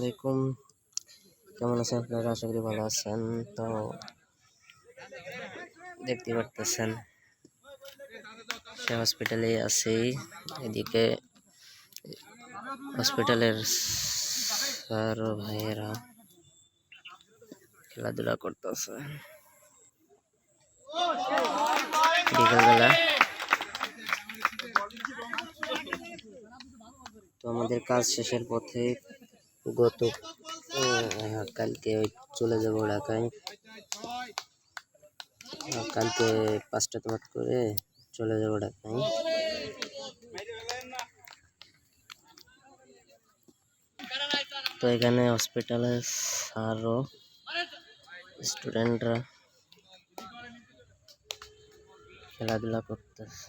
আলাইকুম। কেমন আছেন আপনারা? আশা করি ভালো আছেন। তো দেখতে পারতেছেন, সে হসপিটালে আছি। এদিকে হসপিটালের স্যার ভাইয়েরা খেলাধুলা করতেছে। বিকালবেলা। তো আমাদের কাজ শেষের পথে গত কালকে চলে যাব ঢাকায়। কালকে পাঁচটা তোমার করে চলে যাব ঢাকায়। তো এখানে হসপিটালে স্যারও স্টুডেন্টরা খেলাধুলা করতেছে।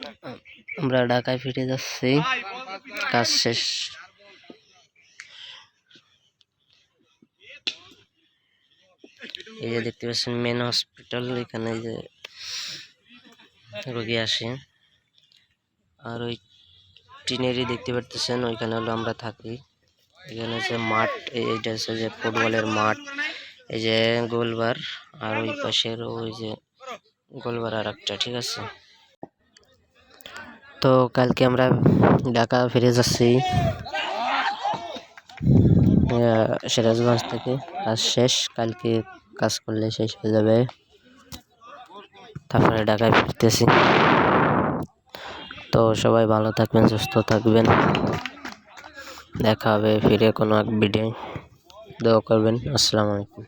আমরা ঢাকায় ফিরে যাচ্ছি। কাজ শেষ। এই যে দেখতে পাচ্ছেন মেন হসপিটাল এখানে যে রোগী আসে। আর ওই টিনেরই দেখতে পারতেছেন, ওইখানে হলো আমরা থাকি। এখানে হচ্ছে মাঠ এইটা হচ্ছে যে ফুটবলের মাঠ। এই যে গোলবার, আর ওই পাশের ওই যে গোলবার আর একটা ঠিক আছে? তো কালকে আমরা ঢাকা ফিরে যাচ্ছি। সিরাজগঞ্জ থেকে। কাজ শেষ, কালকে কাজ করলে শেষ হয়ে যাবে। তারপরে ঢাকায় ফিরতেছি। তো সবাই ভালো থাকবেন, সুস্থ থাকবেন। দেখা হবে ফিরে কোনো এক ভিডিও দোয়া করবেন। আসসালামু আলাইকুম।